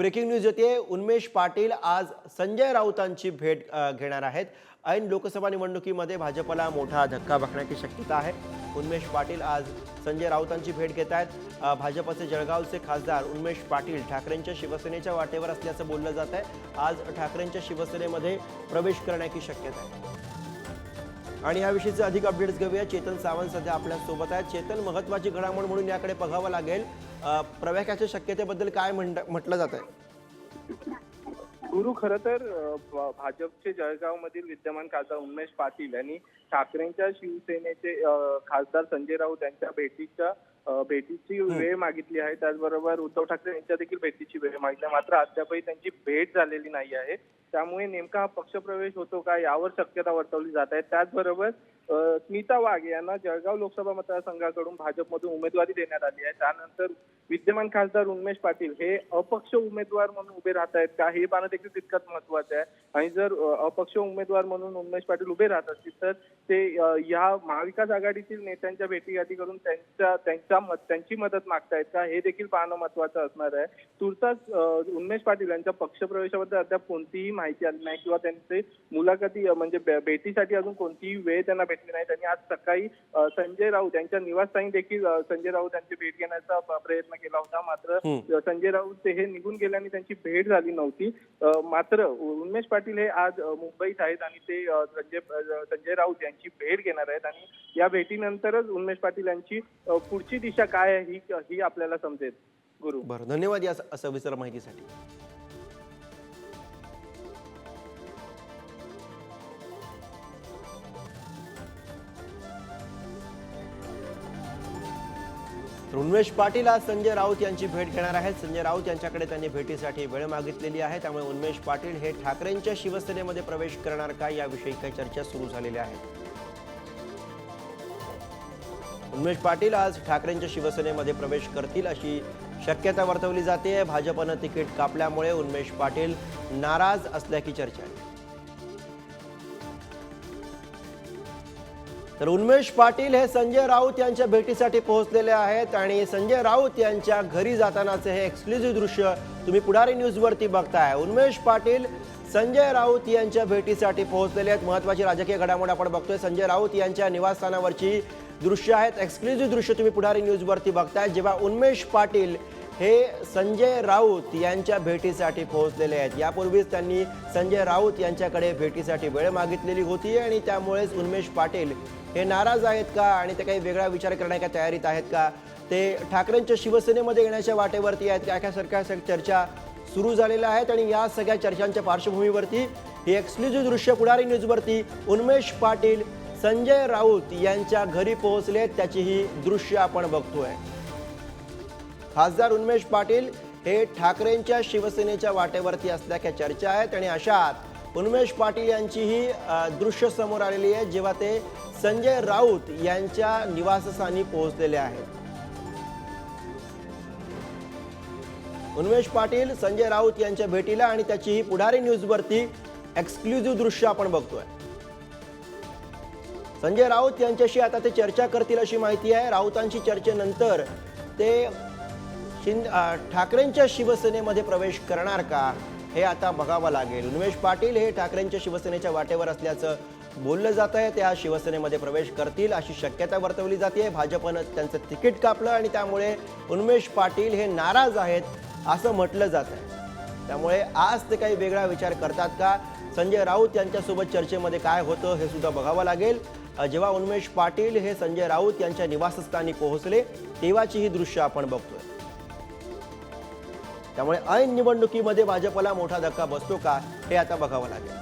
Breaking news येते. उन्मेष पाटील आज संजय राऊतांची भेट घेणार आहेत. ऐन लोकसभा निवडणुकीमध्ये भाजपला मोठा धक्का बघण्याची शक्यता आहे. उन्मेष पाटील आज संजय राऊतांची भेट घेत आहेत. भाजपचे जळगावचे खासदार उन्मेष पाटील ठाकरेंच्या शिवसेनेच्या वाटेवर असल्याचं बोललं जात आहे आज ठाकरेंच्या शिवसेनेमध्ये प्रवेश करण्याची शक्यता आहे. आणि याविषयीचे अधिक अपडेट्स घेऊया. चेतन सावंत सध्या आपल्यासोबत आहेत. चेतन महत्वाची घडामोड म्हणून याकडे बघावं लागेल. प्रवेशाच्या शक्यतेबद्दल काय म्हटलं जात आहे गुरु खरं तर भाजपचे जळगाव मधील विद्यमान खासदार उमेश पाटील यांनी ठाकरेंच्या शिवसेनेचे खासदार संजय राऊत यांच्या भेटीच्या भेटीची वेळ मागितली आहे. त्याचबरोबर उद्धव ठाकरे यांच्या देखील भेटीची वेळ मागितली आहे. मात्र अद्यापही त्यांची भेट झालेली नाही आहे. त्यामुळे नेमका हा पक्षप्रवेश होतो का यावर शक्यता वर्तवली जात आहे. त्याचबरोबर स्मिता वाघ यांना जळगाव लोकसभा मतदारसंघाकडून भाजपमधून उमेदवारी देण्यात आली आहे. त्यानंतर विद्यमान खासदार उन्मेष पाटील हे अपक्ष उमेदवार म्हणून उभे राहत आहेत का हे पाहणं देखील तितकंच महत्वाचं आहे. आणि जर अपक्ष उमेदवार म्हणून उन्मेष पाटील उभे राहत असतील तर ते या महाविकास आघाडीतील नेत्यांच्या भेटीगाठी करून त्यांच्या त्यांची मदत मागतायत का? हे देखील पाहणं महत्वाचं असणार आहे. तुर्तास उन्मेष पाटील यांच्या पक्षप्रवेशाबद्दल अद्याप कोणतीही माहिती आली नाही किंवा त्यांचे मुलाखती म्हणजे भेटीसाठी अजून कोणतीही वेळ त्यांना भेटली नाही. त्यांनी आज सकाळी संजय राऊत यांच्या निवासस्थानी देखील संजय राऊत यांची भेट घेण्याचा प्रयत्न केला होता. मात्र संजय राऊत ते हे निघून गेल्याने त्यांची भेट झाली नव्हती. मात्र उन्मेष पाटील हे आज मुंबईत आहेत आणि ते संजय संजय राऊत यांची भेट घेणार आहेत. आणि या भेटीनंतरच उन्मेष पाटील यांची पुढची दिशा काय आहे ही ही आपल्याला समजेल. गुरु. बरं धन्यवाद या सविस्तर माहितीसाठी. उन्मेश पाटील आज संजय राऊत यांची भेट घेणार आहेत. संजय राऊत यांच्याकडे त्यांनी भेटीसाठी वेळ मागितलेली आहे. त्यामुळे उन्मेश पाटील हे ठाकरेंच्या शिवसेनेमध्ये प्रवेश करणार का याविषयी काही चर्चा सुरू झालेल्या आहेत उन्मेष पाटील आज ठाकरेंच्या शिवसेनेमध्ये प्रवेश करतील अशी शक्यता वर्तवली जाते. भाजपनं तिकीट कापल्यामुळे उन्मेष पाटील नाराज असल्याची चर्चा आहे. तर उन्मेष पाटील हे संजय राऊत यांच्या भेटीसाठी पोहोचलेले आहेत आणि संजय राऊत यांच्या घरी जातानाचे हे एक्सक्लुझिव्ह दृश्य तुम्ही पुढारी न्यूजवरती बघताय. उन्मेष पाटील संजय राऊत यांच्या भेटीसाठी पोहोचलेले आहेत. महत्वाची राजकीय घडामोड आपण बघतोय. संजय राऊत यांच्या निवासस्थानावरची दृश्य आहेत. एक्सक्लुझिव्ह दृश्य तुम्ही पुढारी न्यूजवरती बघताय जेव्हा उन्मेष पाटील हे संजय राऊत यांच्या भेटीसाठी पोहोचलेले आहेत. यापूर्वीच त्यांनी संजय राऊत यांच्याकडे भेटीसाठी वेळ मागितलेली होती आणि त्यामुळेच उन्मेष पाटील हे नाराज आहेत का आणि ते काही वेगळा विचार करण्याच्या तयारीत आहेत का? ते ठाकरेंच्या शिवसेनेमध्ये येण्याच्या वाटेवरती आहेत. का यासारख्या चर्चा सुरू झालेल्या आहेत आणि या सगळ्या चर्चांच्या पार्श्वभूमीवरती हे एक्सक्लुझिव्ह दृश्य पुढारी न्यूजवरती उन्मेष पाटील संजय राऊत यांच्या घरी पोहोचलेत त्याची ही दृश्य आपण बघतोय. खासदार उन्मेश पाटील हे ठाकरेंच्या शिवसेनेच्या वाटेवरती असल्याच्या चर्चा आहेत आणि अशात उन्मेश पाटील यांची ही दृश्य समोर आलेली आहे जेव्हा ते संजय राऊत यांच्या निवासस्थानी पोहोचलेले आहेत. उन्मेश पाटील संजय राऊत यांच्या भेटीला आणि त्याची ही पुढारी न्यूजवरती एक्सक्लुझिव्ह दृश्य आपण बघतोय. संजय राऊत यांच्याशी आता ते चर्चा करतील अशी माहिती आहे. राऊतांची चर्चेनंतर ते शिंद ठाकरेंच्या शिवसेनेमध्ये प्रवेश करणार का हे आता बघावं लागेल. उन्मेष पाटील हे ठाकरेंच्या शिवसेनेच्या वाटेवर असल्याचं बोललं जात आहे. ते आज शिवसेनेमध्ये प्रवेश करतील अशी शक्यता वर्तवली जाते. भाजपनं त्यांचं तिकीट कापलं आणि त्यामुळे उन्मेष पाटील हे नाराज आहेत असं म्हटलं जात आहे. त्यामुळे आज ते काही वेगळा विचार करतात का? संजय राऊत यांच्यासोबत चर्चेमध्ये काय होतं हे सुद्धा बघावं लागेल. जेव्हा उन्मेष पाटील हे संजय राऊत यांच्या निवासस्थानी पोहोचले तेव्हाची ही दृश्य आपण बघतोय. त्यामुळे ऐन निवडणुकीमध्ये भाजपला मोठा धक्का बसतो का हे आता बघावं लागेल.